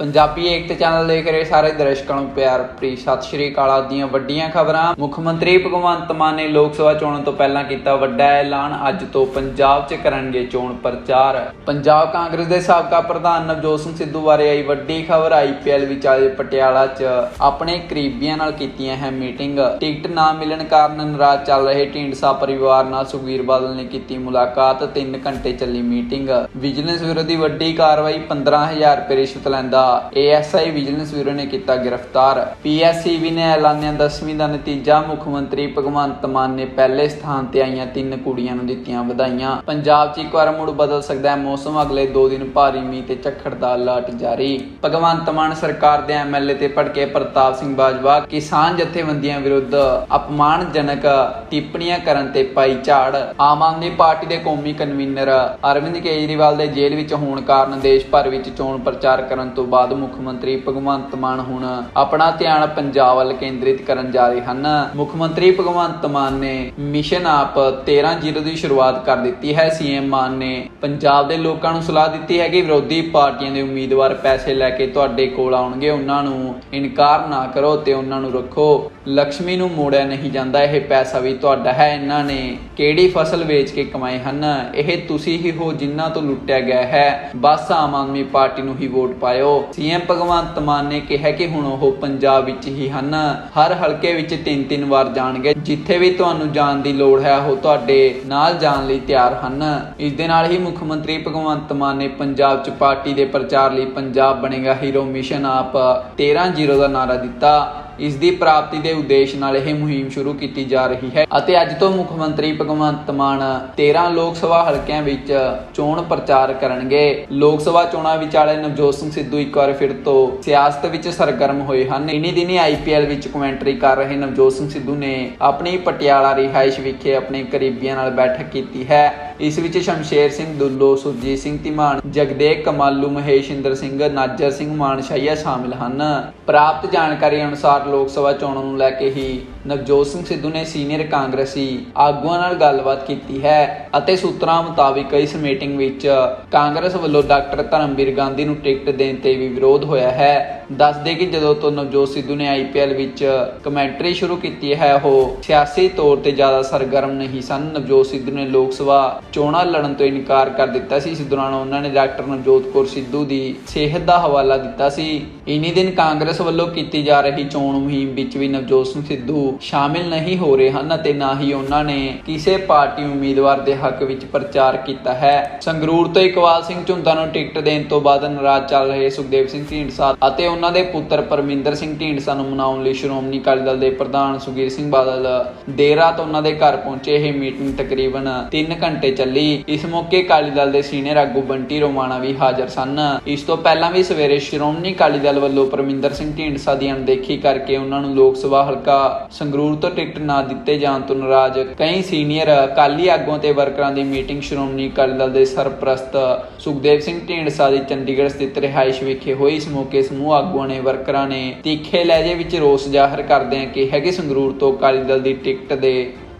ਪੰਜਾਬੀ ਏਕਤਾ channel ਦੇਖ ਰਹੇ ਸਾਰੇ ਦਰਸ਼ਕਾਂ ਨੂੰ ਪਿਆਰ ਭਰੀ ਸਤਿ ਸ਼੍ਰੀ ਅਕਾਲ ਅੱਜ ਵੱਡੀਆਂ ਖਬਰਾਂ। ਮੁੱਖ ਮੰਤਰੀ ਭਗਵੰਤ ਮਾਨ ਨੇ ਲੋਕ ਸਭਾ ਚੋਣਾਂ ਤੋਂ ਪਹਿਲਾਂ ਕੀਤਾ ਵੱਡਾ ਐਲਾਨ, ਅੱਜ ਤੋਂ ਪੰਜਾਬ 'ਚ ਕਰਨਗੇ ਚੋਣ ਪ੍ਰਚਾਰ। ਪੰਜਾਬ ਕਾਂਗਰਸ ਦੇ ਸਾਬਕਾ ਪ੍ਰਧਾਨ ਨਵਜੋਤ ਸਿੰਘ ਸਿੱਧੂ ਬਾਰੇ ਆਈ ਵੱਡੀ ਖਬਰ ਆਈਪੀਐਲ ਵਿੱਚ ਅੱਜ ਪਟਿਆਲਾ 'ਚ ਆਪਣੇ ਕਰੀਬੀਆਂ ਨਾਲ ਕੀਤੀਆਂ ਹੈ ਮੀਟਿੰਗ। ਟਿਕਟ ਨਾ ਮਿਲਣ ਕਾਰਨ ਨਾਰਾਜ਼ ਚੱਲ ਰਹੇ ਢੀਂਡਸਾ ਪਰਿਵਾਰ ਨਾਲ ਸੁਖਬੀਰ ਬਾਦਲ ਨੇ ਕੀਤੀ ਮੁਲਾਕਾਤ 3 ਘੰਟੇ ਚੱਲੀ ਮੀਟਿੰਗ। ਵਿਜੀਲੈਂਸ ਵਿਰੋਧੀ ਵੱਡੀ ਕਾਰਵਾਈ 15000 ਰੁਪਏ ਰਿਸ਼ਵਤ ਲੈਂਦਾ ਏਐਸਆਈ ਵਿਜੀਲੈਂਸ ਬਿਊਰੋ ਨੇ ਕੀਤਾ ਗ੍ਰਿਫਤਾਰ। ਪੀਐਸਸੀਬੀ ਨੇ ਐਲਾਨਿਆ 10ਵੀਂ ਦਾ ਨਤੀਜਾ, ਮੁੱਖ ਮੰਤਰੀ ਭਗਵੰਤ ਮਾਨ ਨੇ ਪਹਿਲੇ ਸਥਾਨ ਤੇ ਆਈਆਂ ਤਿੰਨ ਕੁੜੀਆਂ ਨੂੰ ਦਿੱਤੀਆਂ ਵਧਾਈਆਂ। ਪੰਜਾਬ 'ਚ ਇੱਕ ਵਾਰ ਮੁੜ ਬਦਲ ਸਕਦਾ ਹੈ ਮੌਸਮ, ਅਗਲੇ 2 ਦਿਨ ਭਾਰੀ ਮੀਂਹ ਤੇ ਝੱਖੜ ਦਾ ਅਲਰਟ ਜਾਰੀ। ਭਗਵੰਤ ਮਾਨ ਸਰਕਾਰ ਦੇ ਐਮਐਲਏ ਤੇ ਭੜਕੇ ਪ੍ਰਤਾਪ ਸਿੰਘ ਬਾਜਵਾ, ਕਿਸਾਨ ਜਥੇਬੰਦੀਆਂ ਵਿਰੁੱਧ ਅਪਮਾਨਜਨਕ ਟਿੱਪਣੀਆਂ ਕਰਨ ਤੇ ਪਾਈ ਝਾੜ। ਆਮ ਆਦਮੀ ਪਾਰਟੀ ਦੇ ਕੌਮੀ ਕਨਵੀਨਰ ਅਰਵਿੰਦ ਕੇਜਰੀਵਾਲ ਦੇ ਜੇਲ੍ਹ ਵਿੱਚ ਹੋਣ ਕਾਰਨ ਦੇਸ਼ ਭਰ ਵਿੱਚ ਚੋਣ ਪ੍ਰਚਾਰ ਕਰਨ ਤੋਂ ਬਾਅਦ ਮੁੱਖ ਮੰਤਰੀ ਭਗਵੰਤ ਮਾਨ ਹੁਣ ਆਪਣਾ ਧਿਆਨ ਪੰਜਾਬ ਵੱਲ ਕੇਂਦਰਿਤ ਕਰਨ ਜਾ ਰਹੇ ਹਨ। ਮੁੱਖ ਮੰਤਰੀ ਭਗਵੰਤ ਮਾਨ ਨੇ ਮਿਸ਼ਨ ਆਪ 13-0 ਦੀ ਸ਼ੁਰੂਆਤ ਕਰ ਦਿੱਤੀ ਹੈ। ਸੀਐਮ ਮਾਨ ਨੇ ਪੰਜਾਬ ਦੇ ਲੋਕਾਂ ਨੂੰ ਸਲਾਹ ਦਿੱਤੀ ਹੈ ਕਿ ਵਿਰੋਧੀ ਪਾਰਟੀਆਂ ਦੇ ਉਮੀਦਵਾਰ ਪੈਸੇ ਲੈ ਕੇ ਤੁਹਾਡੇ ਕੋਲ ਆਉਣਗੇ। ਉਹਨਾਂ ਨੂੰ ਇਨਕਾਰ ਨਾ ਕਰੋ ਤੇ ਉਹਨਾਂ ਨੂੰ ਰੱਖੋ। ਲక్ష్ਮੀ ਨੂੰ ਮੋੜਿਆ ਨਹੀਂ ਜਾਂਦਾ। ਇਹ ਪੈਸਾ ਵੀ ਤੁਹਾਡਾ ਹੈ। ਇਹਨਾਂ ਨੇ ਕਿਹੜੀ ਫਸਲ ਵੇਚ ਕੇ ਕਮਾਏ ਹਨ? ਇਹ ਤੁਸੀਂ ਹੀ ਹੋ ਜਿਨ੍ਹਾਂ ਤੋਂ ਲੁੱਟਿਆ ਗਿਆ ਹੈ। ਬਸ ਆਮ ਆਦਮੀ ਪਾਰਟੀ ਨੂੰ ਹੀ ਵੋਟ ਪਾਇਓ। ਸੀਐਮ ਭਗਵੰਤ ਮਾਨ ਨੇ ਕਿਹਾ ਕਿ ਹੁਣ ਉਹ ਪੰਜਾਬ ਵਿੱਚ ਹੀ ਹਨ। ਹਰ ਹਲਕੇ ਵਿੱਚ ਤਿੰਨ ਤਿੰਨ ਵਾਰ ਜਾਣਗੇ। ਜਿੱਥੇ ਵੀ ਤੁਹਾਨੂੰ ਜਾਣ ਦੀ ਲੋੜ ਹੈ, ਉਹ ਤੁਹਾਡੇ ਨਾਲ ਜਾਣ ਲਈ ਤਿਆਰ ਹਨ। ਇਸ ਦੇ ਨਾਲ ਹੀ ਮੁੱਖ ਮੰਤਰੀ ਭਗਵੰਤ ਮਾਨ ਨੇ ਪੰਜਾਬ 'ਚ ਪਾਰਟੀ ਦੇ ਪ੍ਰਚਾਰ ਲਈ ਪੰਜਾਬ ਬਣੇਗਾ। ਹੀਰੋ ਮਿਸ਼ਨ ਆਪ 13-0 ਦਾ ਨਾਰਾ ਦਿੱਤਾ। ਇਸ ਦੀ ਪ੍ਰਾਪਤੀ ਦੇ ਉਦੇਸ਼ ਨਾਲ ਇਹ ਮੁਹਿੰਮ ਸ਼ੁਰੂ ਕੀਤੀ ਜਾ ਰਹੀ ਹੈ ਅਤੇ ਅੱਜ ਤੋਂ ਮੁੱਖ ਮੰਤਰੀ ਭਗਵੰਤ ਮਾਨ 13 ਲੋਕ ਸਭਾ ਹਲਕਿਆਂ ਵਿੱਚ ਚੋਣ ਪ੍ਰਚਾਰ ਕਰਨਗੇ। ਲੋਕ ਸਭਾ ਚੋਣਾਂ ਵਿਚਾਲੇ ਨਵਜੋਤ ਸਿੰਘ ਸਿੱਧੂ ਇੱਕ ਵਾਰ ਫਿਰ ਤੋਂ ਸਿਆਸਤ ਵਿੱਚ ਸਰਗਰਮ ਹੋਏ ਹਨ। ਇਨੀ ਦਿਨੀ ਆਈਪੀਐਲ ਵਿੱਚ ਕਮੈਂਟਰੀ ਕਰ ਰਹੇ ਨਵਜੋਤ ਸਿੰਘ ਸਿੱਧੂ ਨੇ ਆਪਣੀ ਪਟਿਆਲਾ ਰਿਹਾਇਸ਼ ਵਿਖੇ ਆਪਣੇ ਕਰੀਬੀਆਂ ਨਾਲ ਬੈਠਕ ਕੀਤੀ ਹੈ। ਇਸ ਵਿੱਚ ਸ਼ਮਸ਼ੇਰ ਸਿੰਘ, ਦੁੱਲੋ, ਸੁਰਜੀਤ ਸਿੰਘ ਧੀਮਾਨ, ਜਗਦੇਵ ਕਮਾਲੂ ਮਹੇਸ਼ਿੰਦਰ ਸਿੰਘ, ਨਾਜਰ ਸਿੰਘ ਮਾਨਸ਼ਾਹੀਆ ਸ਼ਾਮਿਲ ਹਨ। ਪ੍ਰਾਪਤ ਜਾਣਕਾਰੀ ਅਨੁਸਾਰ ਲੋਕ ਸਭਾ ਚੋਣਾਂ ਨੂੰ ਲੈ ਕੇ ਹੀ ਨਵਜੋਤ ਸਿੰਘ ਸਿੱਧੂ ਨੇ ਸੀਨੀਅਰ ਕਾਂਗਰਸੀ ਆਗੂਆਂ ਨਾਲ ਗੱਲਬਾਤ ਕੀਤੀ ਹੈ ਅਤੇ ਸੂਤਰਾਂ ਮੁਤਾਬਿਕ ਇਸ ਮੀਟਿੰਗ ਵਿੱਚ ਕਾਂਗਰਸ ਵੱਲੋਂ ਡਾਕਟਰ ਧਰਮਵੀਰ ਗਾਂਧੀ ਨੂੰ ਟਿਕਟ ਦੇਣ ਤੇ ਵੀ ਵਿਰੋਧ ਹੋਇਆ ਹੈ। ਦੱਸਦੇ ਕਿ ਜਦੋਂ ਤੋਂ ਨਵਜੋਤ ਸਿੱਧੂ ਨੇ ਆਈਪੀਐਲ ਵਿੱਚ ਕਮੈਂਟਰੀ ਸ਼ੁਰੂ ਕੀਤੀ ਹੈ, ਉਹ ਸਿਆਸੀ ਤੌਰ ਤੇ ਜ਼ਿਆਦਾ ਸਰਗਰਮ ਨਹੀਂ ਸਨ। ਨਵਜੋਤ ਸਿੱਧੂ ਨੇ ਲੋਕ ਸਭਾ ਚੋਣਾਂ ਲੜਨ ਤੋਂ ਇਨਕਾਰ ਕਰ ਦਿੱਤਾ ਸੀ। ਇਸ ਦੌਰਾਨ ਉਹਨਾਂ ਨੇ ਡਾਕਟਰ ਨਵਜੋਤ ਕੌਰ ਸਿੱਧੂ ਦੀ ਸਿਹਤ ਦਾ ਹਵਾਲਾ ਦਿੱਤਾ ਸੀ। ਇਨੀ ਦਿਨ ਕਾਂਗਰਸ ਵੱਲੋਂ ਕੀਤੀ ਜਾ ਰਹੀ ਚੋਣ ਮੁਹਿੰਮ ਵਿੱਚ ਵੀ ਨਵਜੋਤ ਸਿੰਘ ਸਿੱਧੂ ਸ਼ਾਮਿਲ ਨਹੀਂ ਹੋ ਰਹੇ ਹਨ ਅਤੇ ਨਾ ਹੀ ਉਹਨਾਂ ਨੇ ਕਿਸੇ ਪਾਰਟੀ ਉਮੀਦਵਾਰ ਦੇ ਹੱਕ ਵਿੱਚ ਪ੍ਰਚਾਰ ਕੀਤਾ ਹੈ। ਸੰਗਰੂਰ ਤੋਂ ਇਕਬਾਲ ਸਿੰਘ ਝੁੰਦਾ ਨੂੰ ਟਿਕਟ ਦੇਣ ਤੋਂ ਬਾਅਦ ਨਾਰਾਜ਼ ਚੱਲ ਰਹੇ ਸੁਖਦੇਵ ਸਿੰਘ ਢੀਂਡਸਾ ਅਤੇ ਉਹਨਾਂ ਦੇ ਪੁੱਤਰ ਪਰਮਿੰਦਰ ਸਿੰਘ ਢੀਂਡਸਾ ਨੂੰ ਮਨਾਉਣ ਲਈ ਸ਼੍ਰੋਮਣੀ ਅਕਾਲੀ ਦਲ ਦੇ ਪ੍ਰਧਾਨ ਸੁਖਬੀਰ ਸਿੰਘ ਬਾਦਲ ਦੇਰ ਰਾਤ ਉਹਨਾਂ ਦੇ ਘਰ ਪਹੁੰਚੇ। ਇਹ ਮੀਟਿੰਗ ਤਕਰੀਬਨ 3 ਘੰਟੇ ਚੱਲੀ। ਇਸ ਮੌਕੇ ਅਕਾਲੀ ਦਲ ਦੇ ਸੀਨੀਅਰ ਆਗੂ ਬੰਟੀ ਰੋਮਾਣਾ ਵੀ ਹਾਜ਼ਰ ਸਨ। ਇਸ ਤੋਂ ਪਹਿਲਾਂ ਵੀ ਸਵੇਰੇ ਸ਼੍ਰੋਮਣੀ ਅਕਾਲੀ ਦਲ ਵੱਲੋਂ ਪਰਮਿੰਦਰ ਸਿੰਘ ਢੀਂਡਸਾ ਦੀ ਅਣਦੇਖੀ ਕਰਕੇ ਉਹਨਾਂ ਨੂੰ ਲੋਕ ਸਭਾ ਹਲਕਾ ਸੰਗਰੂਰ ਤੋਂ ਟਿਕਟ ਨਾ ਦਿੱਤੇ ਜਾਣ ਤੋਂ ਨਾਰਾਜ਼ ਕਈ ਸੀਨੀਅਰ ਅਕਾਲੀ ਆਗੂਆਂ ਤੇ ਵਰਕਰਾਂ ਦੀ ਮੀਟਿੰਗ ਸ਼੍ਰੋਮਣੀ ਅਕਾਲੀ ਦਲ ਦੇ ਸਰਪ੍ਰਸਤ ਸੁਖਦੇਵ ਸਿੰਘ ਢੀਂਡਸਾ ਦੀ ਚੰਡੀਗੜ੍ਹ ਸਥਿਤ ਰਿਹਾਇਸ਼ ਵਿਖੇ ਹੋਈ। ਇਸ ਮੌਕੇ ਸਮੂਹ ਆਗੂਆਂ ਨੇ ਵਰਕਰਾਂ ਨੇ ਤੀਖੇ ਲਹਿਜੇ ਵਿੱਚ ਰੋਸ ਜ਼ਾਹਰ ਕਰਦਿਆਂ ਕਿਹਾ ਕਿ ਸੰਗਰੂਰ ਤੋਂ ਅਕਾਲੀ ਦਲ ਦੀ ਟਿਕਟ ਦੇ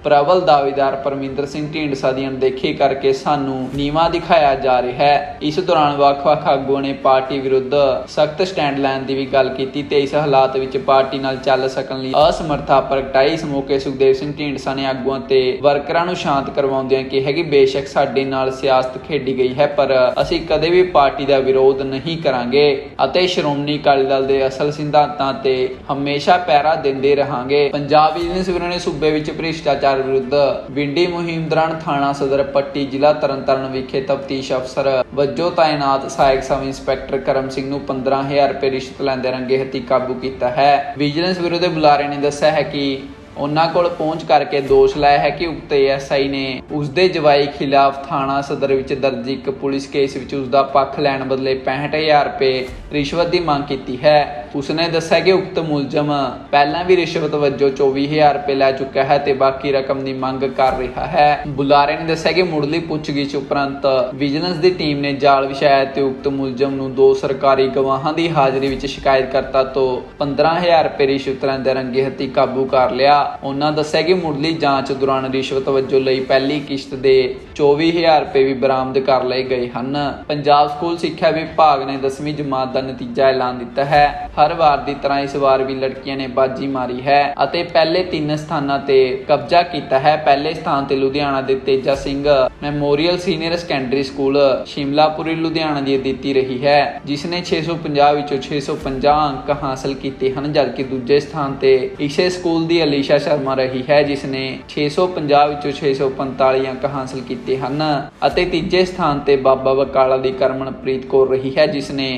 ਪ੍ਰਬਲ ਦਾਅਵੇਦਾਰ ਪਰਮਿੰਦਰ ਸਿੰਘ ਢੀਂਡਸਾ ਦੀ ਅਣਦੇਖੀ ਕਰਕੇ ਸਾਨੂੰ ਨੀਵਾ ਦਿਖਾਇਆ ਜਾ ਰਿਹਾ ਹੈ। ਇਸ ਦੌਰਾਨ ਵੱਖ-ਵੱਖ ਆਗੂਆਂ ਨੇ ਪਾਰਟੀ ਵਿਰੁੱਧ ਸਖਤ ਸਟੈਂਡ ਲੈਣ ਦੀ ਵੀ ਗੱਲ ਕੀਤੀ ਤੇ ਇਸ ਹਾਲਾਤ ਵਿੱਚ ਪਾਰਟੀ ਨਾਲ ਚੱਲ ਸਕਣ ਲਈ ਅਸਮਰਥਾ ਪ੍ਰਗਟਾਈ। ਇਸ ਮੌਕੇ ਸੁਖਦੇਵ ਸਿੰਘ ਢੀਂਡਸਾ ਨੇ ਆਗੂਆਂ ਤੇ ਵਰਕਰਾਂ ਨੂੰ ਸ਼ਾਂਤ ਕਰਵਾਉਂਦਿਆਂ ਕਿਹਾ ਕਿ ਬੇਸ਼ੱਕ ਸਾਡੇ ਨਾਲ ਸਿਆਸਤ ਖੇਡੀ ਗਈ ਹੈ, ਪਰ ਅਸੀਂ ਕਦੇ ਵੀ ਪਾਰਟੀ ਦਾ ਵਿਰੋਧ ਨਹੀਂ ਕਰਾਂਗੇ ਅਤੇ ਸ਼੍ਰੋਮਣੀ ਅਕਾਲੀ ਦਲ ਦੇ ਅਸਲ ਸਿਧਾਂਤਾਂ ਤੇ ਹਮੇਸ਼ਾ ਪੈਰਾ ਦਿੰਦੇ ਰਹਾਂਗੇ। ਪੰਜਾਬ ਬਿਜ਼ਨਸ ਬਿਊਰੋ ਨੇ ਸੂਬੇ ਵਿੱਚ ਭ੍ਰਿਸ਼ਟਾਚਾਰ ਵਿਰੁੱਧ ਵਿੰਡੀ ਮੁਹਿੰਮ ਦੌਰਾਨ ਥਾਣਾ ਸਦਰ ਪੱਟੀ ਜ਼ਿਲ੍ਹਾ ਤਰਨਤਾਰਨ ਵਿਖੇ ਤਫਤੀਸ਼ ਅਫਸਰ ਵਜੋਂ ਤਾਇਨਾਤ ਸਹਾਇਕ ਸਬ ਇੰਸਪੈਕਟਰ ਕਰਮ ਸਿੰਘ ਨੂੰ 15000 ਰੁਪਏ ਰਿਸ਼ਵਤ ਲੈਂਦੇ ਰੰਗੇ ਹੱਥੀ ਕਾਬੂ ਕੀਤਾ ਹੈ। ਵਿਜੀਲੈਂਸ ਬਿਊਰੋ ਬੁਲਾਰੇ ਨੇ ਦੱਸਿਆ ਹੈ ਕਿ ਉਹਨਾਂ ਕੋਲ ਪਹੁੰਚ ਕਰਕੇ ਦੋਸ਼ ਲਾਇਆ ਹੈ ਕਿ ਉਕਤ ਐਸਆਈ ਨੇ ਉਸ ਦੇ ਜਵਾਈ ਖਿਲਾਫ ਥਾਣਾ ਸਦਰ ਵਿੱਚ ਦਰਜ ਇੱਕ ਪੁਲਿਸ ਕੇਸ ਵਿੱਚ ਉਸ ਦਾ ਪੱਖ ਲੈਣ ਬਦਲੇ 65000 ਰੁਪਏ ਰਿਸ਼ਵਤ ਦੀ ਮੰਗ ਕੀਤੀ ਹੈ। ਉਸਨੇ ਦੱਸਿਆ ਕਿ ਉਕਤ ਮੁਲਜ਼ਮ ਪਹਿਲਾਂ ਵੀ ਰਿਸ਼ਵਤ ਵਜੋਂ 24000 ਰੁਪਏ ਲੈ ਚੁੱਕਾ ਹੈ ਤੇ ਬਾਕੀ ਰਕਮ ਦੀ ਮੰਗ ਕਰ ਰਿਹਾ ਹੈ। ਬੁਲਾਰੇ ਨੇ ਦੱਸਿਆ ਕਿ ਮੁੱਢਲੀ ਪੁੱਛਗਿੱਛ ਉਪਰੰਤ ਵਿਜੀਲੈਂਸ ਦੀ ਟੀਮ ਨੇ ਜਾਲ ਵਿਛਾਇਆ ਤੇ ਉਕਤ ਮੁਲਜ਼ਮ ਨੂੰ ਦੋ ਸਰਕਾਰੀ ਗਵਾਹਾਂ ਦੀ ਹਾਜ਼ਰੀ ਵਿੱਚ ਸ਼ਿਕਾਇਤਕਰਤਾ ਤੋਂ 15000 ਰੁਪਏ ਰਿਸ਼ਵਤ ਲੈਂਦੇ ਰੰਗੇ ਹੱਥੀ ਕਾਬੂ ਕਰ ਲਿਆ। ਉਹਨਾਂ ਦੱਸਿਆ ਕਿ ਮੁੱਢਲੀ ਜਾਂਚ ਦੌਰਾਨ ਰਿਸ਼ਵਤ ਵਜੋਂ ਲਈ ਪਹਿਲੀ ਕਿਸ਼ਤ ਦੇ 24000 ਰੁਪਏ ਵੀ ਬਰਾਮਦ ਕਰ ਲਏ ਗਏ ਹਨ। ਪੰਜਾਬ ਸਕੂਲ ਸਿੱਖਿਆ ਵਿਭਾਗ ਨੇ 10ਵੀਂ ਜਮਾਤ ਦਾ ਨਤੀਜਾ ਐਲਾਨ ਦਿੱਤਾ ਹੈ। ਹਰ ਵਾਰ ਦੀ ਤਰ੍ਹਾਂ ਇਸ ਵਾਰ ਵੀ ਲੜਕੀਆਂ ਨੇ ਬਾਜੀ ਮਾਰੀ ਹੈ ਅਤੇ ਪਹਿਲੇ ਤਿੰਨ ਸਥਾਨਾਂ ਤੇ ਕਬਜ਼ਾ ਕੀਤਾ ਹੈ। ਪਹਿਲੇ ਸਥਾਨ ਤੇ ਲੁਧਿਆਣਾ ਦੇ Teja Singh memorial senior secondary school Shimlapuri, Ludhiana ਦੀ ਅਦਿਤੀ ਰਹੀ ਹੈ ਜਿਸ ਨੇ 650 ਵਿੱਚੋਂ 650 ਅੰਕ ਹਾਸਲ ਕੀਤੇ ਹਨ, ਜਦਕਿ ਦੂਜੇ ਸਥਾਨ ਤੇ ਇਸੇ ਸਕੂਲ ਦੀ ਅਲੀਸ਼ਾ ਸ਼ਰਮਾ ਰਹੀ ਹੈ ਜਿਸ ਨੇ 650 ਵਿੱਚੋਂ 645 ਅੰਕ ਹਾਸਲ ਕੀਤੇ ਹਨ ਅਤੇ ਤੀਜੇ ਸਥਾਨ ਤੇ ਬਾਬਾ ਬਕਾਲਾ ਦੀ ਕਰਮਨਪ੍ਰੀਤ ਕੌਰ ਰਹੀ ਹੈ ਜਿਸ ਨੇ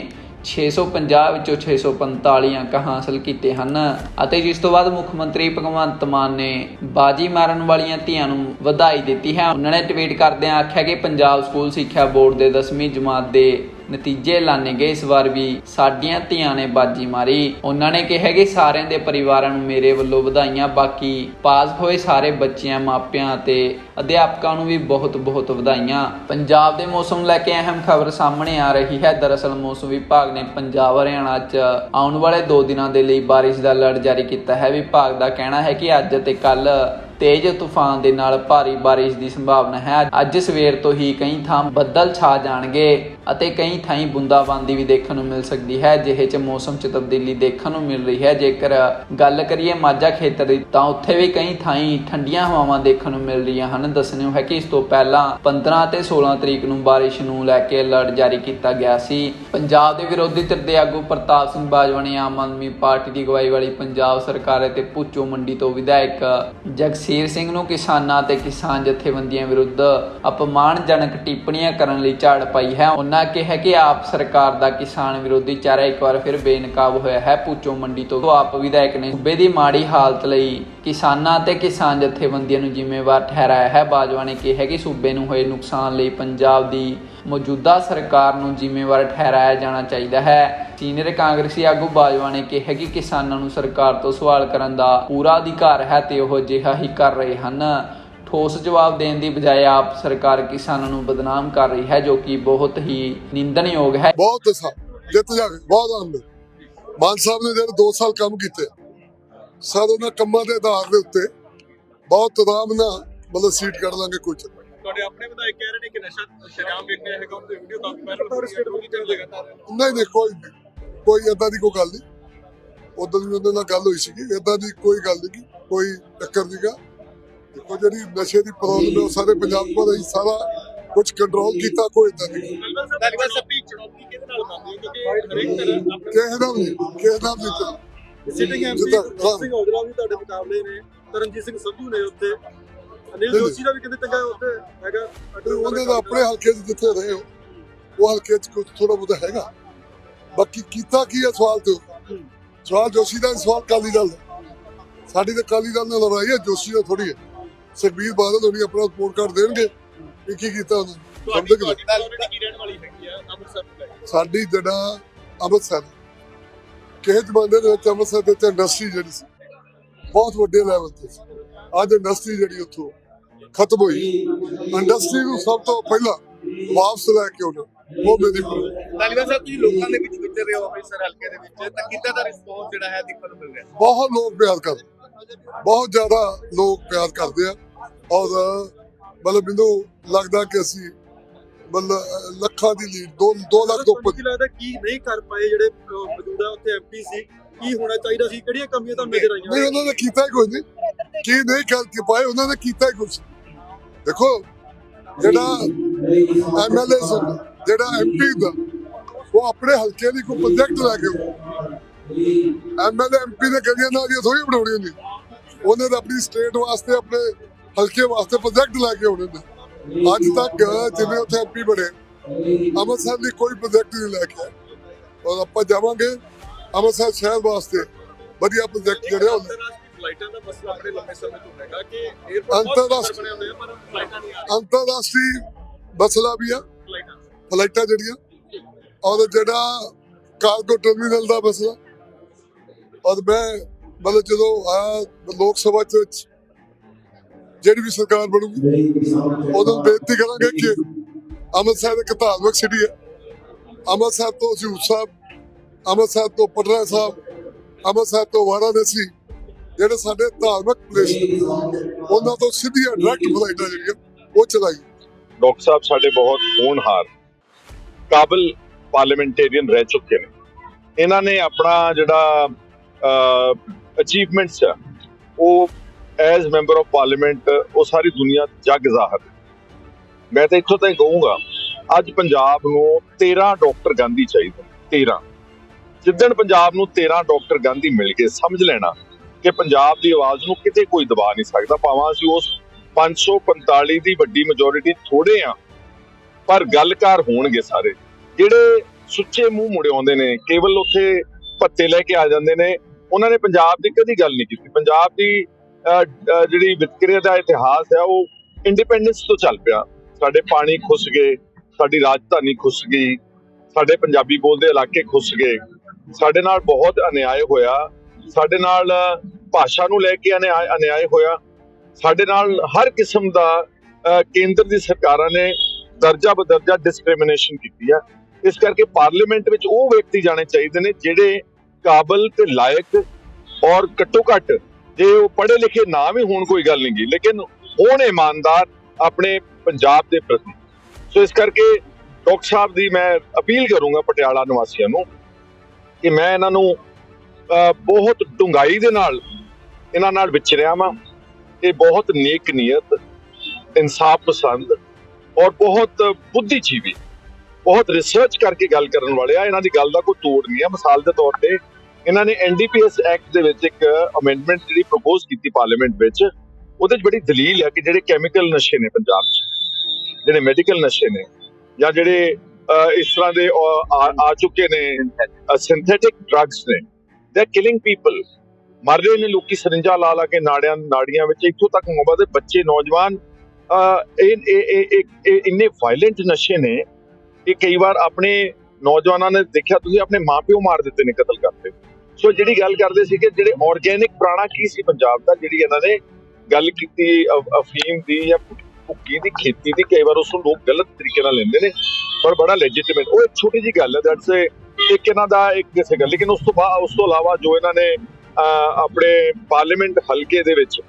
650 ਵਿੱਚੋਂ 645 ਅੰਕ ਹਾਸਲ ਕੀਤੇ ਹਨ। ਅਤੇ ਜਿਸ ਤੋਂ ਬਾਅਦ ਮੁੱਖ ਮੰਤਰੀ ਭਗਵੰਤ ਮਾਨ ਨੇ ਬਾਜੀ ਮਾਰਨ ਵਾਲੀਆਂ ਧੀਆਂ ਨੂੰ ਵਧਾਈ ਦਿੱਤੀ ਹੈ। ਉਹਨਾਂ ਨੇ ਟਵੀਟ ਕਰਦਿਆਂ ਆਖਿਆ ਕਿ ਪੰਜਾਬ ਸਕੂਲ ਸਿੱਖਿਆ ਬੋਰਡ ਦੇ 10ਵੀਂ ਜਮਾਤ ਦੇ ਨਤੀਜੇ ਐਲਾਨੇ ਗਏ। ਇਸ ਵਾਰ ਵੀ ਸਾਡੀਆਂ ਧੀਆਂ ਨੇ ਬਾਜੀ ਮਾਰੀ। ਉਹਨਾਂ ਨੇ ਕਿਹਾ ਕਿ ਸਾਰਿਆਂ ਦੇ ਪਰਿਵਾਰਾਂ ਨੂੰ ਮੇਰੇ ਵੱਲੋਂ ਵਧਾਈਆਂ। ਬਾਕੀ ਪਾਸ ਹੋਏ ਸਾਰੇ ਬੱਚਿਆਂ, ਮਾਪਿਆਂ ਅਤੇ ਅਧਿਆਪਕਾਂ ਨੂੰ ਵੀ ਬਹੁਤ-ਬਹੁਤ ਵਧਾਈਆਂ। ਪੰਜਾਬ ਦੇ ਮੌਸਮ ਲੈ ਕੇ ਅਹਿਮ ਖਬਰ ਸਾਹਮਣੇ ਆ ਰਹੀ ਹੈ। ਦਰਅਸਲ ਮੌਸਮ ਵਿਭਾਗ ਨੇ ਪੰਜਾਬ, ਹਰਿਆਣਾ 'ਚ ਆਉਣ ਵਾਲੇ 2 ਦਿਨਾਂ ਦੇ ਲਈ ਬਾਰਿਸ਼ ਦਾ ਅਲਰਟ ਜਾਰੀ ਕੀਤਾ ਹੈ। ਵਿਭਾਗ ਦਾ ਕਹਿਣਾ ਹੈ ਕਿ ਅੱਜ ਅਤੇ ਕੱਲ ਤੇਜ਼ ਤੂਫਾਨ ਦੇ ਨਾਲ ਭਾਰੀ ਬਾਰਿਸ਼ ਦੀ ਸੰਭਾਵਨਾ ਹੈ। ਅੱਜ ਸਵੇਰ ਤੋਂ ਹੀ ਕਈ ਥਾਂ ਬੱਦਲ ਛਾ ਜਾਣਗੇ। ਅਤੇ ਕਈ ਥਾਈਂ ਬੂੰਦਾਬਾਂਦੀ ਵੀ ਦੇਖਣ ਨੂੰ ਮਿਲ ਸਕਦੀ ਹੈ, ਜਿਹੇ ਚ ਮੌਸਮ ਚ ਤਬਦੀਲੀ ਦੇਖਣ ਨੂੰ ਮਿਲ ਰਹੀ ਹੈ। ਜੇਕਰ ਗੱਲ ਕਰੀਏ ਮਾਝਾ ਖੇਤਰ ਦੀ, ਤਾਂ ਉੱਥੇ ਵੀ ਕਈ ਥਾਈਂ ਠੰਡੀਆਂ ਹਵਾਵਾਂ ਦੇਖਣ ਨੂੰ ਮਿਲ ਰਹੀਆਂ ਹਨ। ਦੱਸਣਯੋਗ ਹੈ ਕਿ ਇਸ ਤੋਂ ਪਹਿਲਾਂ 15 ਤੇ 16 ਤਰੀਕ ਨੂੰ ਬਾਰਿਸ਼ ਨੂੰ ਲੈ ਕੇ ਅਲਰਟ ਜਾਰੀ ਕੀਤਾ ਗਿਆ ਸੀ। ਪੰਜਾਬ ਦੇ ਵਿਰੋਧੀ ਧਿਰ ਦੇ ਆਗੂ ਪ੍ਰਤਾਪ ਸਿੰਘ ਬਾਜਵਾ ਨੇ ਆਮ ਆਦਮੀ ਪਾਰਟੀ ਦੀ ਅਗਵਾਈ ਵਾਲੀ ਪੰਜਾਬ ਸਰਕਾਰ ਅਤੇ ਪੁੱਚੋ ਮੰਡੀ ਤੋਂ ਵਿਧਾਇਕ ਜਗਸੀਰ ਸਿੰਘ ਨੂੰ ਕਿਸਾਨਾਂ ਤੇ ਕਿਸਾਨ ਜਥੇਬੰਦੀਆਂ ਵਿਰੁੱਧ ਅਪਮਾਨਜਨਕ ਟਿੱਪਣੀਆਂ ਕਰਨ ਲਈ ਝਾੜ ਪਾਈ ਹੈ। ਉਹਨਾਂ ਕਿਹਾ ਕਿ ਆਪ ਸਰਕਾਰ ਦਾ ਕਿਸਾਨ ਵਿਰੋਧੀ ਚਿਹਰਾ ਇੱਕ ਵਾਰ ਫਿਰ ਬੇਨਕਾਬ ਹੋਇਆ ਹੈ ਪੁੱਚੋ ਮੰਡੀ ਤੋਂ। ਆਪ ਵਿਧਾਇਕ ਨੇ। ਸੂਬੇ ਦੀ ਮਾੜੀ ਹਾਲਤ ਲਈ ਕਿਸਾਨਾਂ ਤੇ ਕਿਸਾਨ ਜਥੇਬੰਦੀਆਂ ਨੂੰ ਜ਼ਿੰਮੇਵਾਰ ਠਹਿਰਾਇਆ ਹੈ। ਬਾਜਵਾ ਨੇ ਕਿਹਾ ਕਿ ਸੂਬੇ ਨੂੰ ਹੋਏ ਨੁਕਸਾਨ ਲਈ ਪੰਜਾਬ ਦੀ ਮੌਜੂਦਾ ਸਰਕਾਰ ਨੂੰ ਜ਼ਿੰਮੇਵਾਰ ਠਹਿਰਾਇਆ ਜਾਣਾ ਚਾਹੀਦਾ ਹੈ। ਸੀਨੀਅਰ ਕਾਂਗਰਸੀ ਆਗੂ ਬਾਜਵਾ ਨੇ ਕਿਹਾ ਕਿ ਕਿਸਾਨਾਂ ਨੂੰ ਸਰਕਾਰ ਤੋਂ ਸਵਾਲ ਕਰਨ ਦਾ ਪੂਰਾ ਅਧਿਕਾਰ ਹੈ ਤੇ ਉਹ ਅਜਿਹਾ ਹੀ ਕਰ ਰਹੇ ਹਨ। ਠੋਸ ਜਵਾਬ ਦੇਣ ਦੀ ਬਜਾਏ ਆਪ ਸਰਕਾਰ ਕਿਸਾਨਾਂ ਨੂੰ ਬਦਨਾਮ ਕਰ ਰਹੀ ਹੈ ਜੋ ਕਿ ਬਹੁਤ ਹੀ ਨਿੰਦਣਯੋਗ ਹੈ। ਬਹੁਤ ਸਾ ਜਿੱਤ ਜਾਵੇ ਬਹੁਤ ਆਨੰਦ। ਮਾਨ ਸਾਹਿਬ ਨੇ ਜਿਹੜੇ 2 ਸਾਲ ਕੰਮ ਕੀਤੇ ਸਰ ਉਹਨਾਂ ਕੰਮਾਂ ਦੇ ਆਧਾਰ ਦੇ ਉੱਤੇ ਬਹੁਤ ਆਰਾਮ ਨਾਲ ਮਤਲਬ ਸੀਟ ਕੱਢ ਲਾਂਗੇ ਕੋਈ ਚੱਕਰ। ਤੁਹਾਡੇ ਆਪਣੇ ਵਿਧਾਇਕ ਕਹਿ ਰਹੇ ਨੇ ਕਿ ਨਸ਼ਾ ਸ਼ਰਾਬ ਵੇਚਿਆ ਹੈਗਾ ਉਹਦੀ ਵੀਡੀਓ ਕਾਫੀ ਵਾਇਰਲ ਹੋ ਰਹੀ ਹੈ ਲਗਾਤਾਰ? ਨਹੀਂ ਨਹੀਂ ਕੋਈ ਕੋਈ ਏਦਾਂ ਦੀ ਕੋਈ ਗੱਲ ਨਹੀਂ। ਉਦੋਂ ਵੀ ਉਹਦੇ ਨਾਲ ਗੱਲ ਹੋਈ ਸੀਗੀ ਏਦਾਂ ਦੀ ਕੋਈ ਗੱਲ ਨਹੀਂ ਕੋਈ ਟੱਕਰ ਨਹੀਂਗਾ ਦੇਖੋ ਜਿਹੜੀ ਨਸ਼ੇ ਦੀ ਪ੍ਰੋਬਲਮ ਹੈ ਉਹ ਸਾਰੇ ਪੰਜਾਬ ਕੋਲ ਅਸੀਂ ਸਾਰਾ ਕੁਝ ਕੰਟਰੋਲ ਕੀਤਾ ਕੋਈ ਏਦਾਂ ਨਹੀਂ। ਦੀ ਚੁਣੌਤੀ ਕਿਹਦੇ ਨਾਲ ਮੰਨਦੇ ਹੋ? ਕਿਉਂਕਿ ਹਰੇਕ ਤਰ੍ਹਾਂ ਆਪਣੇ ਕਿਸੇ ਦਾ ਵੀ ਨਹੀਂ ਕਿਸੇ ਦਾ ਵੀ ਨਹੀਂ ਸਿਟਿੰਗ ਐਮਪੀ ਜਿੱਦਾਂ- ਗੁਰਜੀਤ ਸਿੰਘ ਔਜਲਾ ਵੀ ਤੁਹਾਡੇ ਮੁਕਾਬਲੇ ਨੇ ਤਰਨਜੀਤ ਸਿੰਘ ਸੰਧੂ ਨੇ ਉੱਤੇ ਅਨਿਲ। ਜੋਸ਼ੀ ਦਾ ਵੀ ਕਹਿੰਦੇ ਚੰਗਾ ਉੱਤੇ ਹੈਗਾ। ਤੇ ਉਹਨੇ ਤਾਂ ਆਪਣੇ ਹਲਕੇ 'ਚ ਜਿੱਥੇ ਰਹੇ ਹੋ ਉਹ ਹਲਕੇ 'ਚ ਕੁਝ ਥੋੜਾ ਬਹੁਤਾ ਹੈਗਾ। ਬਾਕੀ ਕੀਤਾ ਕੀ ਹੈ ਸਵਾਲ ਤੇ ਸਵਾਲ ਜੋਸ਼ੀ ਦਾ ਸਵਾਲ ਕਾਲੀ ਦਲ ਦਾ। ਸਾਡੀ ਤਾਂ ਕਾਲੀ ਦਲ ਨਾਲ ਲੜਾਈ ਹੈ ਜੋਸ਼ੀ ਦਾ ਥੋੜੀ ਹੈ। ਸੁਖਬੀਰ ਬਾਦਲ ਹੋਣੀ ਆਪਣਾ ਰਿਪੋਰਟ ਕਾਰਡ ਦੇਣਗੇ। ਕਿ ਕੀ ਕੀਤਾ ਉਹਨੇ? ਤੁਹਾਡੀ ਸਮਝ ਗਏ? ਤੁਹਾਡੀ already ਕੀ ਰਹਿਣ ਵਾਲੀ ਹੈਗੀ ਆ? ਅੰਮ੍ਰਿਤਸਰ ਨੂੰ ਲੈ ਕੇ। ਸਾਡੀ ਜਿਹੜਾ ਅੰਮ੍ਰਿਤਸਰ ਕਿਸੇ ਜ਼ਮਾਨੇ ਦੇ ਵਿੱਚ ਅੰਮ੍ਰਿਤਸਰ ਦੇ ਵਿੱਚ ਇੰਡਸਟਰੀ ਜਿਹੜੀ ਸੀ ਬਹੁਤ ਵੱਡੇ ਲੈਵਲ ਤੇ ਸੀ। ਅੱਜ ਇੰਡਸਟਰੀ ਜਿਹੜੀ ਉੱਥੋਂ ਖਤਮ ਹੋਈ। ਇੰਡਸਟਰੀ ਨੂੰ ਸਭ ਤੋਂ ਪਹਿਲਾਂ ਵਾਪਸ ਲੈ ਕੇ ਆਉਣਾ ਉਹ ਮੇਰੀ ਹੈ। ਤਾਲਿਬਾਨ ਸਾਹਿਬ ਤੁਸੀਂ ਲੋਕਾਂ ਦੇ ਵਿੱਚ ਵਿਚਰ ਰਹੇ ਹੋ? ਅੰਮ੍ਰਿਤਸਰ ਹਲਕੇ ਦੇ ਵਿੱਚ। ਤਾਂ ਕਿੱਦਾਂ ਦਾ ਰਿਸਪੌਂਸ ਜਿਹੜਾ ਹੈ ਦੇਖਣ ਨੂੰ ਮਿਲ ਰਿਹਾ? ਬਹੁਤ ਲੋਕ ਪਿਆਰ ਕਰਦੇ। ਬਹੁਤ ਜ਼ਿਆਦਾ ਲੋਕ ਪਿਆਰ ਕਰਦੇ ਆ। ਔਰ ਮਤਲਬ ਮੈਨੂੰ ਲੱਗਦਾ ਕਿ ਅਸੀਂ ਮਤਲਬ ਲੱਖਾਂ ਦੀ ਲੀਡ 2 2 ਲੱਖ ਤੋਂ ਉੱਪਰ ਲੱਗਦਾ ਕੀ ਨਹੀਂ ਕਰ ਪਾਏ ਜਿਹੜੇ ਮੌਜੂਦਾ ਉੱਥੇ ਐਮਪੀ ਸੀ? ਕੀ ਹੋਣਾ ਚਾਹੀਦਾ ਸੀ? ਕਿਹੜੀਆਂ ਕਮੀਆਂ ਤੁਹਾਨੂੰ ਨਜ਼ਰ ਨਹੀਂ ਆਈਆਂ ਉਹਨਾਂ ਨੇ ਕੀਤਾ ਹੀ ਕੁਝ ਨਹੀਂ। ਕੀ ਨਹੀਂ ਕਰ ਕੇ ਪਾਏ ਉਹਨਾਂ ਨੇ ਕੀਤਾ ਹੀ ਕੁਝ ਦੇਖੋ ਜਿਹੜਾ ਐਮਐਲਏ ਜਿਹੜਾ ਐਮਪੀ ਦਾ ਉਹ ਆਪਣੇ ਹਲਕੇ ਦੀ ਕੋਈ ਪ੍ਰੋਜੈਕਟ ਲੈ ਕੇ ਐਮਐਲਏ ਐਮਪੀ ਨੇ ਗਲੀਆਂ ਨਾਲੀਆਂ ਥੋੜੀ ਬਣਾਉਣੀ ਹੁੰਦੀ ਉਹਨੇ ਤਾਂ ਆਪਣੀ ਸਟੇਟ ਵਾਸਤੇ ਆਪਣੇ ਹਲਕੇ ਵਾਸਤੇ ਪ੍ਰੋਜੈਕਟ ਲੈ ਕੇ ਆਉਣੇ ਨੇ। ਅੱਜ ਤੱਕ ਜਿਵੇਂ ਉੱਥੇ ਐਮਪੀ ਬਣੇ ਅੰਮ੍ਰਿਤਸਰ ਲਈ ਕੋਈ ਪ੍ਰੋਜੈਕਟ ਨਹੀਂ ਲੈ ਕੇ ਔਰ ਆਪਾਂ ਜਾਵਾਂਗੇ ਅੰਮ੍ਰਿਤਸਰ ਸ਼ਹਿਰ ਵਾਸਤੇ। ਵਧੀਆ ਪ੍ਰੋਜੈਕਟ ਜਿਹੜੇ ਅੰਤਰਰਾਸ਼ਟਰੀ ਫਲਾਈਟਾਂ ਦਾ ਮਸਲਾ ਆਪਣੇ ਲੰਬੇ ਸਮੇਂ ਤੋਂ ਹੈਗਾ ਕਿ 에어ਪੋਰਟ ਅੰਤਰਰਾਸ਼ਟਰੀ- ਬਣੇ ਹੁੰਦੇ ਪਰ ਫਲਾਈਟਾਂ ਨਹੀਂ ਆ ਅੰਤਰਰਾਸ਼ਟਰੀ ਮਸਲਾ ਵੀ ਆ। ਫਲਾਈਟਾਂ ਜਿਹੜੀਆਂ। ਔਰ ਜਿਹੜਾ ਕਾਰਗੋ ਟਰਮੀਨਲ ਦਾ ਮਸਲਾ। ਔਰ ਮੈਂ ਮਤਲਬ ਜਦੋਂ ਆਇਆ ਲੋਕ ਸਭਾ ਚ ਜਿਹੜੀ ਵੀ ਸਰਕਾਰ ਬਣੂਗੀ ਉਦੋਂ ਬੇਨਤੀ ਕਰਾਂਗੇ ਕਿ ਅੰਮ੍ਰਿਤਸਰ ਇੱਕ ਧਾਰਮਿਕ ਸਿਟੀ ਹੈ। ਅੰਮ੍ਰਿਤਸਰ ਤੋਂ ਹਜ਼ੂਰ ਸਾਹਿਬ ਅੰਮ੍ਰਿਤਸਰ ਤੋਂ ਪਟਨਾ ਸਾਹਿਬ ਅੰਮ੍ਰਿਤਸਰ ਤੋਂ ਵਾਰਾਣਸੀ ਜਿਹੜੇ ਸਾਡੇ ਧਾਰਮਿਕ ਪਲੇਸ ਉਹਨਾਂ ਤੋਂ ਸਿੱਧੀਆਂ ਡਾਇਰੈਕਟ ਫਲਾਈਟਾਂ ਜਿਹੜੀਆਂ ਉਹ ਚਲਾਈ ਡਾਕਟਰ ਸਾਹਿਬ ਸਾਡੇ ਬਹੁਤ ਹੋਣਹਾਰ ਕਾਬਲ ਪਾਰਲੀਮੈਂਟੇਰੀਅਨ ਰਹਿ ਚੁੱਕੇ ਨੇ। ਇਹਨਾਂ ਨੇ ਆਪਣਾ ਜਿਹੜਾ ਅਚੀਵਮੈਂਟਸ ਆ ਉਹ ਐਜ਼ ਮੈਂਬਰ ਆਫ ਪਾਰਲੀਮੈਂਟ ਉਹ ਸਾਰੀ ਦੁਨੀਆ 'ਚ ਜਗ ਜ਼ਾਹਰ ਮੈਂ ਤਾਂ ਇੱਥੋਂ ਤੱਕ ਕਹੂੰਗਾ, ਅੱਜ ਪੰਜਾਬ ਨੂੰ 13 ਡਾਕਟਰ ਗਾਂਧੀ ਚਾਹੀਦੇ 13 ਜਿੱਦਣ ਪੰਜਾਬ ਨੂੰ 13 ਡਾਕਟਰ ਗਾਂਧੀ ਮਿਲ ਗਏ, ਸਮਝ ਲੈਣਾ ਕਿ ਪੰਜਾਬ ਦੀ ਆਵਾਜ਼ ਨੂੰ ਕਿਤੇ ਕੋਈ ਦਬਾ ਨਹੀਂ ਸਕਦਾ, ਭਾਵੇਂ ਅਸੀਂ ਉਸ 545 ਦੀ ਵੱਡੀ ਮੈਜੋਰਿਟੀ ਥੋੜੇ ਆ, ਪਰ ਗੱਲਕਾਰ ਹੋਣਗੇ ਸਾਰੇ। ਜਿਹੜੇ ਸੁੱਚੇ ਮੂੰਹ ਮੁੜੇ ਆਉਂਦੇ ਨੇ, ਕੇਵਲ ਉੱਥੇ ਭੱਤੇ ਲੈ ਕੇ ਆ ਜਾਂਦੇ ਨੇ, ਉਹਨਾਂ ਨੇ ਪੰਜਾਬ ਦੀ ਕਦੀ ਗੱਲ ਨਹੀਂ ਕੀਤੀ। ਪੰਜਾਬ ਦੀ ਜਿਹੜੀ ਵਿਤਕਰੇ ਦਾ ਇਤਿਹਾਸ ਹੈ, ਉਹ ਇੰਡੀਪੈਂਡੈਂਸ ਤੋਂ ਚੱਲ ਪਿਆ। ਸਾਡੇ ਪਾਣੀ ਖੁੱਸ ਗਏ, ਸਾਡੀ ਰਾਜਧਾਨੀ ਖੁੱਸ ਗਈ, ਸਾਡੇ ਪੰਜਾਬੀ ਬੋਲਦੇ ਇਲਾਕੇ ਖੁੱਸ ਗਏ। ਸਾਡੇ ਨਾਲ ਬਹੁਤ ਅਨਿਆਏ ਹੋਇਆ, ਸਾਡੇ ਨਾਲ ਭਾਸ਼ਾ ਨੂੰ ਲੈ ਕੇ ਅਨਿਆਏ ਹੋਇਆ। ਸਾਡੇ ਨਾਲ ਹਰ ਕਿਸਮ ਦਾ ਕੇਂਦਰ ਦੀ ਸਰਕਾਰਾਂ ਨੇ ਦਰਜਾ ਬਦਰਜਾ ਡਿਸਕ੍ਰਿਮੀਨੇਸ਼ਨ ਕੀਤੀ ਹੈ ਇਸ ਕਰਕੇ ਪਾਰਲੀਮੈਂਟ ਵਿੱਚ ਉਹ ਵਿਅਕਤੀ ਜਾਣੇ ਚਾਹੀਦੇ ਨੇ ਜਿਹੜੇ ਕਾਬਲ ਤੇ ਲਾਇਕ ਔਰ ਘੱਟੋ ਘੱਟ ਜੇ ਉਹ ਪੜ੍ਹੇ ਲਿਖੇ ਨਾ ਵੀ ਹੋਣ, ਕੋਈ ਗੱਲ ਨਹੀਂ ਗੀ। ਲੇਕਿਨ ਹੋਣ ਇਮਾਨਦਾਰ ਆਪਣੇ ਪੰਜਾਬ ਦੇ ਪ੍ਰਤੀ। ਸੋ ਇਸ ਕਰਕੇ ਡਾਕਟਰ ਸਾਹਿਬ ਦੀ ਮੈਂ ਅਪੀਲ ਕਰੂੰਗਾ ਪਟਿਆਲਾ ਨਿਵਾਸੀਆਂ ਨੂੰ ਕਿ ਮੈਂ ਇਹਨਾਂ ਨੂੰ ਬਹੁਤ ਡੂੰਘਾਈ ਦੇ ਨਾਲ ਇਹਨਾਂ ਨਾਲ ਵਿਚਰਿਆ ਵਾਂ। ਇਹ ਬਹੁਤ ਨੇਕ ਨੀਅਤ, ਇਨਸਾਫ ਪਸੰਦ ਔਰ ਬਹੁਤ ਬੁੱਧੀਜੀਵੀ, ਬਹੁਤ ਰਿਸਰਚ ਕਰਕੇ ਗੱਲ ਕਰਨ ਵਾਲੇ ਆ। ਇਹਨਾਂ ਦੀ ਗੱਲ ਦਾ ਕੋਈ ਤੋੜ ਨਹੀਂ ਹੈ ਮਿਸਾਲ ਦੇ ਤੌਰ ਤੇ ਇਹਨਾਂ ਨੇ ਐਨਡੀਪੀਐਸ ਐਕਟ ਦੇ ਵਿੱਚ ਇੱਕ ਅਮੈਂਡਮੈਂਟ ਜਿਹੜੀ ਪ੍ਰਪੋਜ਼ ਕੀਤੀ ਪਾਰਲੀਮੈਂਟ ਵਿੱਚ, ਉਹਦੇ 'ਚ ਬੜੀ ਦਲੀਲ ਹੈ ਕਿ ਜਿਹੜੇ ਕੈਮੀਕਲ ਨਸ਼ੇ ਨੇ ਪੰਜਾਬ 'ਚ, ਜਿਹੜੇ ਮੈਡੀਕਲ ਨਸ਼ੇ ਨੇ, ਜਾਂ ਜਿਹੜੇ ਇਸ ਤਰ੍ਹਾਂ ਦੇ ਆ ਚੁੱਕੇ ਨੇ ਸਿੰਥੈਟਿਕ ਡਰੱਗਸ ਨੇ ਦੇ ਕਿਲਿੰਗ ਪੀਪਲ ਮਰ ਰਹੇ ਨੇ ਲੋਕੀ ਸਰਿੰਜਾਂ ਲਾ ਲਾ ਕੇ ਨਾੜਿਆਂ, ਨਾੜੀਆਂ ਵਿੱਚ, ਇੱਥੋਂ ਤੱਕ ਮੋਬਾ ਦੇ ਬੱਚੇ, ਨੌਜਵਾਨ ਇਹ, ਇਹ- ਇੰਨੇ ਵਾਇਲੈਂਟ ਨਸ਼ੇ ਨੇ ਕਿ ਕਈ ਵਾਰ ਆਪਣੇ ਨੌਜਵਾਨਾਂ ਨੇ ਦੇਖਿਆ, ਤੁਸੀਂ ਆਪਣੇ ਮਾਪਿਓ ਮਾਰ ਦਿੱਤੇ ਨੇ ਕਤਲ ਕਰਦੇ ਸੋ ਜਿਹੜੀ ਗੱਲ ਕਰਦੇ ਸੀ ਕਿ ਜਿਹੜੇ ਆਰਗੇਨਿਕ ਪ੍ਰਾਣਾ ਕੀ ਸੀ ਪੰਜਾਬ ਦਾ, ਜਿਹੜੀ ਇਹਨਾਂ ਨੇ ਗੱਲ ਕੀਤੀ ਅਫੀਮ ਦੀ ਜਾਂ ਭੁੱਕੀ ਦੀ, ਖੇਤੀ ਦੀ, ਕਈ ਵਾਰ ਉਸ ਨੂੰ ਲੋਕ ਗਲਤ ਤਰੀਕੇ ਨਾਲ ਲੈਂਦੇ ਨੇ, ਪਰ ਬੜਾ ਲੈਜੀਟਿਮੇਟ ਉਹ ਇੱਕ ਛੋਟੀ ਜੀ ਗੱਲ ਹੈ ਦੈਟਸ ਇੱਕ ਇਹਨਾਂ ਦਾ ਇੱਕ ਕਿਸੇ ਗੱਲ। ਲੇਕਿਨ ਉਸ ਤੋਂ ਬਾਅਦ ਉਸ ਤੋਂ ਇਲਾਵਾ ਜੋ ਇਹਨਾਂ ਨੇ ਆਪਣੇ ਪਾਰਲੀਮੈਂਟ ਹਲਕੇ ਦੇ ਵਿੱਚ,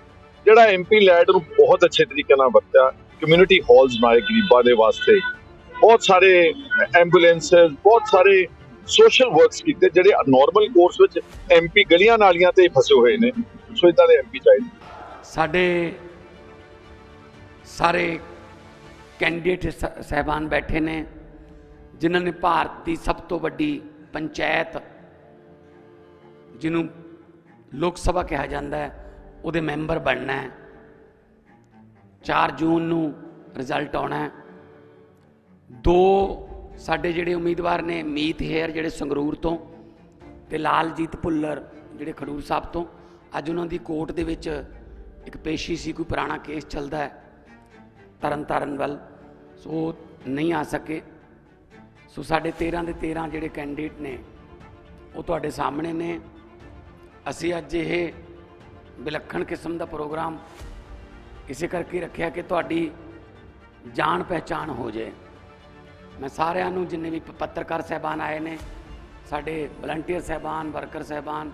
ਜਿਹੜਾ ਐਮਪੀ ਲੈਡ ਨੂੰ ਬਹੁਤ ਅੱਛੇ ਤਰੀਕੇ ਨਾਲ ਵਰਤਿਆ ਕਮਿਊਨਿਟੀ ਹਾਲਸ ਬਣਾਏ ਗਰੀਬਾਂ ਦੇ ਵਾਸਤੇ। ਬਹੁਤ ਸਾਰੇ ਐਂਬੂਲੈਂਸਸ ਬਹੁਤ ਸਾਰੇ ਸੋਸ਼ਲ ਵਰਕਸ ਕੀਤੇ ਜਿਹੜੇ ਨਾਰਮਲ ਕੋਰਸ ਵਿੱਚ ਐਮਪੀ ਗਲੀਆਂ ਨਾਲੀਆਂ ਤੇ ਫਸੇ ਹੋਏ ਨੇ। ਸੋ ਇਦਾਂ ਦੇ ਐਮਪੀ ਚਾਹੀਦੇ ਸਾਡੇ ਸਾਰੇ ਕੈਂਡੀਡੇਟ ਸ- ਸਹਿਬਾਨ ਬੈਠੇ ਨੇ, ਜਿਨ੍ਹਾਂ ਨੇ ਭਾਰਤ ਦੀ ਸਭ ਤੋਂ ਵੱਡੀ ਪੰਚਾਇਤ ਜਿਹਨੂੰ ਲੋਕ ਸਭਾ ਕਿਹਾ ਜਾਂਦਾ ਹੈ, ਉਹਦੇ ਮੈਂਬਰ ਬਣਨਾ ਹੈ। 4 ਜੂਨ ਨੂੰ ਰਿਜ਼ਲਟ ਆਉਣਾ ਹੈ। ਦੋ ਸਾਡੇ ਜਿਹੜੇ ਉਮੀਦਵਾਰ ਨੇ ਮੀਤ ਹੇਅਰ ਜਿਹੜੇ ਸੰਗਰੂਰ ਤੋਂ ਤੇ ਲਾਲਜੀਤ ਭੁੱਲਰ ਜਿਹੜੇ ਖਡੂਰ ਸਾਹਿਬ ਤੋਂ, ਅੱਜ ਉਹਨਾਂ ਦੀ ਕੋਰਟ ਦੇ ਵਿੱਚ ਇੱਕ ਪੇਸ਼ੀ ਸੀ, ਕੋਈ ਪੁਰਾਣਾ ਕੇਸ ਚੱਲਦਾ ਹੈ ਤਰਨ ਤਾਰਨ ਵੱਲ, ਸੋ ਨਹੀਂ ਆ ਸਕੇ। ਸੋ ਸਾਡੇ 13 ਦੇ 13 ਜਿਹੜੇ ਕੈਂਡੀਡੇਟ ਨੇ, ਉਹ ਤੁਹਾਡੇ ਸਾਹਮਣੇ ਨੇ। ਅਸੀਂ ਅੱਜ ਇਹ ਵਿਲੱਖਣ ਕਿਸਮ ਦਾ ਪ੍ਰੋਗਰਾਮ ਇਸੇ ਕਰਕੇ ਰੱਖਿਆ ਕਿ ਤੁਹਾਡੀ ਜਾਣ ਪਹਿਚਾਣ ਹੋ ਜਾਏ। ਮੈਂ ਸਾਰਿਆਂ ਨੂੰ ਜਿੰਨੇ ਵੀ ਪੱਤਰਕਾਰ ਸਹਿਬਾਨ ਆਏ ਨੇ, ਸਾਡੇ ਵਲੰਟੀਅਰ ਸਹਿਬਾਨ, ਵਰਕਰ ਸਹਿਬਾਨ,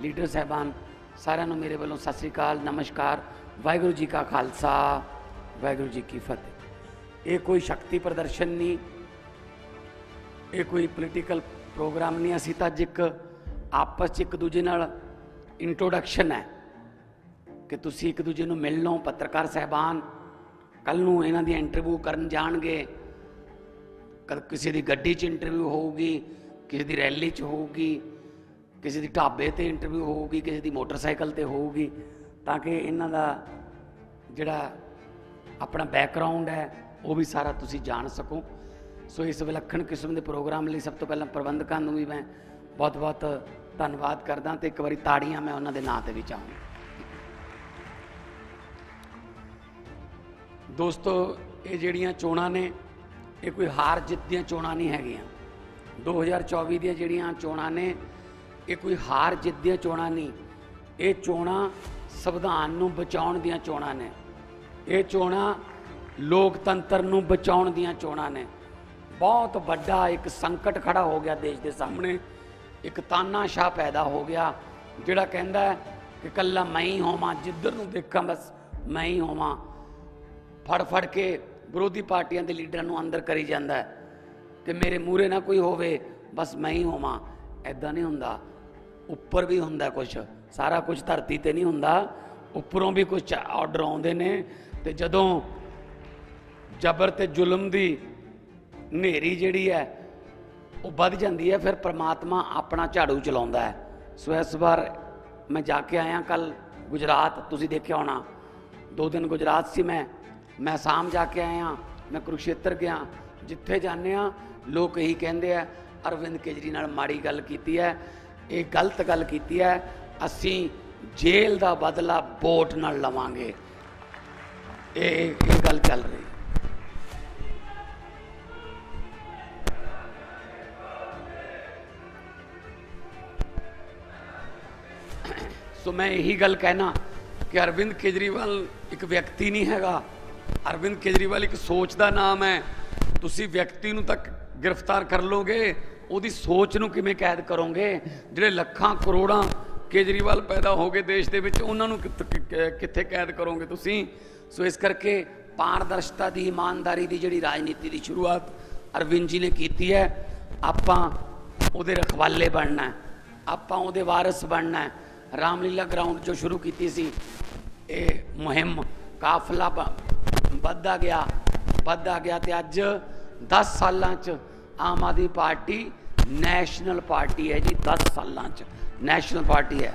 ਲੀਡਰ ਸਹਿਬਾਨ, ਸਾਰਿਆਂ ਨੂੰ ਮੇਰੇ ਵੱਲੋਂ ਸਤਿ ਸ੍ਰੀ ਅਕਾਲ, ਨਮਸਕਾਰ। ਵਾਹਿਗੁਰੂ ਜੀ ਕਾ ਖਾਲਸਾ, ਵਾਹਿਗੁਰੂ ਜੀ ਕੀ ਫਤਿਹ। ਇਹ ਕੋਈ ਸ਼ਕਤੀ ਪ੍ਰਦਰਸ਼ਨ ਨਹੀਂ, ਇਹ ਕੋਈ ਪੋਲੀਟੀਕਲ ਪ੍ਰੋਗਰਾਮ ਨਹੀਂ, ਅਸੀਂ ਤਾਂ ਅੱਜ ਇੱਕ ਆਪਸ 'ਚ ਇੱਕ ਦੂਜੇ ਨਾਲ ਇੰਟਰੋਡਕਸ਼ਨ ਹੈ ਕਿ ਤੁਸੀਂ ਇੱਕ ਦੂਜੇ ਨੂੰ ਮਿਲ ਲਓ ਪੱਤਰਕਾਰ ਸਹਿਬਾਨ ਕੱਲ ਨੂੰ ਇਹਨਾਂ ਦੀ ਇੰਟਰਵਿਊ ਕਰਨ ਜਾਣਗੇ ਕਦ ਕਿਸੇ ਦੀ ਗੱਡੀ 'ਚ ਇੰਟਰਵਿਊ ਹੋਊਗੀ, ਕਿਸੇ ਦੀ ਰੈਲੀ 'ਚ ਹੋਊਗੀ, ਕਿਸੇ ਦੀ ਢਾਬੇ ਤੇ ਇੰਟਰਵਿਊ ਹੋਊਗੀ, ਕਿਸੇ ਦੀ ਮੋਟਰਸਾਈਕਲ ਤੇ ਹੋਊਗੀ, ਤਾਂ ਕਿ ਇਹਨਾਂ ਦਾ ਜਿਹੜਾ ਆਪਣਾ ਬੈਕਗ੍ਰਾਉਂਡ ਹੈ, ਉਹ ਵੀ ਸਾਰਾ ਤੁਸੀਂ ਜਾਣ ਸਕੋ। ਸੋ ਇਸ ਵਿਲੱਖਣ ਕਿਸਮ ਦੇ ਪ੍ਰੋਗਰਾਮ ਲਈ ਸਭ ਤੋਂ ਪਹਿਲਾਂ ਪ੍ਰਬੰਧਕਾਂ ਨੂੰ ਵੀ ਮੈਂ ਬਹੁਤ-ਬਹੁਤ ਧੰਨਵਾਦ ਕਰਦਾ ਤੇ ਇੱਕ ਵਾਰੀ ਤਾੜੀਆਂ ਮੈਂ ਉਹਨਾਂ ਦੇ ਨਾਂ ਤੇ ਵੀ ਚਾਹੁੰਦਾ। ਦੋਸਤੋ, ਇਹ ਜਿਹੜੀਆਂ ਚੋਣਾਂ ਨੇ ਇਹ ਕੋਈ ਹਾਰ ਜਿੱਤ ਦੀਆਂ ਚੋਣਾਂ ਨਹੀਂ ਹੈਗੀਆਂ। 2024 ਦੀਆਂ ਜਿਹੜੀਆਂ ਚੋਣਾਂ ਨੇ, ਇਹ ਕੋਈ ਹਾਰ ਜਿੱਤ ਦੀਆਂ ਚੋਣਾਂ ਨਹੀਂ। ਇਹ ਚੋਣਾਂ ਸੰਵਿਧਾਨ ਨੂੰ ਬਚਾਉਣ ਦੀਆਂ ਚੋਣਾਂ ਨੇ। ਇਹ ਚੋਣਾਂ ਲੋਕਤੰਤਰ ਨੂੰ ਬਚਾਉਣ ਦੀਆਂ ਚੋਣਾਂ ਨੇ। ਬਹੁਤ ਵੱਡਾ ਇੱਕ ਸੰਕਟ ਖੜਾ ਹੋ ਗਿਆ ਦੇਸ਼ ਦੇ ਸਾਹਮਣੇ। ਇੱਕ ਤਾਨਾਸ਼ਾਹ ਪੈਦਾ ਹੋ ਗਿਆ, ਜਿਹੜਾ ਕਹਿੰਦਾ ਕਿ ਕੱਲਾ ਮੈਂ ਹੀ ਹੋਵਾਂ, ਜਿੱਧਰ ਨੂੰ ਦੇਖਾਂ ਬਸ ਮੈਂ ਹੀ ਹੋਵਾਂ। ਫੜ ਫੜ ਕੇ ਵਿਰੋਧੀ ਪਾਰਟੀਆਂ ਦੇ ਲੀਡਰਾਂ ਨੂੰ ਅੰਦਰ ਕਰੀ ਜਾਂਦਾ ਹੈ ਕਿ ਮੇਰੇ ਮੂਹਰੇ ਨਾ ਕੋਈ ਹੋਵੇ, ਬਸ ਮੈਂ ਹੀ ਹੋਵਾਂ ਐਦਾਂ ਨਹੀਂ ਹੁੰਦਾ। ਉੱਪਰ ਵੀ ਹੁੰਦਾ ਕੁਝ ਸਾਰਾ ਕੁਝ ਧਰਤੀ ਤੇ ਨਹੀਂ ਹੁੰਦਾ। ਉੱਪਰੋਂ ਵੀ ਕੁਝ ਆਰਡਰ ਆਉਂਦੇ ਨੇ ਤੇ ਜਦੋਂ ਜ਼ਬਰ ਤੇ ਜ਼ੁਲਮ ਦੀ ਹਨੇਰੀ ਜਿਹੜੀ ਹੈ, ਉਹ ਵੱਧ ਜਾਂਦੀ ਹੈ, ਫਿਰ ਪ੍ਰਮਾਤਮਾ ਆਪਣਾ ਝਾੜੂ ਚਲਾਉਂਦਾ ਹੈ। ਸੋ ਇਸ ਵਾਰ ਮੈਂ ਜਾ ਕੇ ਆਇਆ ਕੱਲ ਗੁਜਰਾਤ, ਤੁਸੀਂ ਦੇਖਿਆ ਹੋਣਾ, ਦੋ ਦਿਨ ਗੁਜਰਾਤ ਸੀ ਮੈਂ। ਮੈਂ ਆਸਾਮ ਜਾ ਕੇ ਆਇਆ, ਮੈਂ ਕੁਰੂਕਸ਼ੇਤਰ ਗਿਆ, ਜਿੱਥੇ ਜਾਂਦੇ ਆ ਲੋਕ ਇਹੀ ਕਹਿੰਦੇ ਆ, ਅਰਵਿੰਦ ਕੇਜਰੀ ਨਾਲ ਮਾੜੀ ਗੱਲ ਕੀਤੀ ਹੈ, ਇਹ ਗਲਤ ਗੱਲ ਕੀਤੀ ਹੈ, ਅਸੀਂ ਜੇਲ੍ਹ ਦਾ ਬਦਲਾ ਵੋਟ ਨਾਲ ਲਵਾਂਗੇ। ਇਹ ਇਹ ਗੱਲ ਚੱਲ ਰਹੀ। ਸੋ ਮੈਂ ਇਹੀ ਗੱਲ ਕਹਿਣਾ ਕਿ ਅਰਵਿੰਦ ਕੇਜਰੀਵਾਲ ਇੱਕ ਵਿਅਕਤੀ ਨਹੀਂ ਹੈਗਾ। ਅਰਵਿੰਦ ਕੇਜਰੀਵਾਲ ਇੱਕ ਸੋਚ ਦਾ ਨਾਮ ਹੈ। ਤੁਸੀਂ ਵਿਅਕਤੀ ਨੂੰ ਤੱਕ ਗ੍ਰਿਫਤਾਰ ਕਰ ਲੋਗੇ ਉਹਦੀ ਸੋਚ ਨੂੰ ਕਿਵੇਂ ਕੈਦ ਕਰੋਗੇ? ਜਿਹੜੇ ਲੱਖਾਂ ਕਰੋੜਾਂ ਕੇਜਰੀਵਾਲ ਪੈਦਾ ਹੋ ਗਏ ਦੇਸ਼ ਦੇ ਵਿੱਚ, ਉਹਨਾਂ ਨੂੰ ਕਿ- ਕਿੱਥੇ ਕੈਦ ਕਰੋਗੇ ਤੁਸੀਂ? ਸੋ ਇਸ ਕਰਕੇ ਪਾਰਦਰਸ਼ਤਾ ਦੀ, ਇਮਾਨਦਾਰੀ ਦੀ ਜਿਹੜੀ ਰਾਜਨੀਤੀ ਦੀ ਸ਼ੁਰੂਆਤ ਅਰਵਿੰਦ ਜੀ ਨੇ ਕੀਤੀ ਹੈ। ਆਪਾਂ ਉਹਦੇ ਰਖਵਾਲੇ ਬਣਨਾ ਆਪਾਂ ਉਹਦੇ ਵਾਰਿਸ ਬਣਨਾ ਹੈ। ਰਾਮਲੀਲਾ ਗਰਾਊਂਡ ਜੋ ਸ਼ੁਰੂ ਕੀਤੀ ਸੀ, ਇਹ ਮੁਹਿੰਮ ਕਾਫਲਾ ਵੱਧਦਾ ਗਿਆ ਵੱਧਦਾ ਗਿਆ ਤੇ ਅੱਜ 10 ਸਾਲਾਂ ਚ Aam Aadmi party national party ਹੈ ਜੀ 10 ਸਾਲਾਂ ਚ ਨੈਸ਼ਨਲ ਪਾਰਟੀ ਹੈ।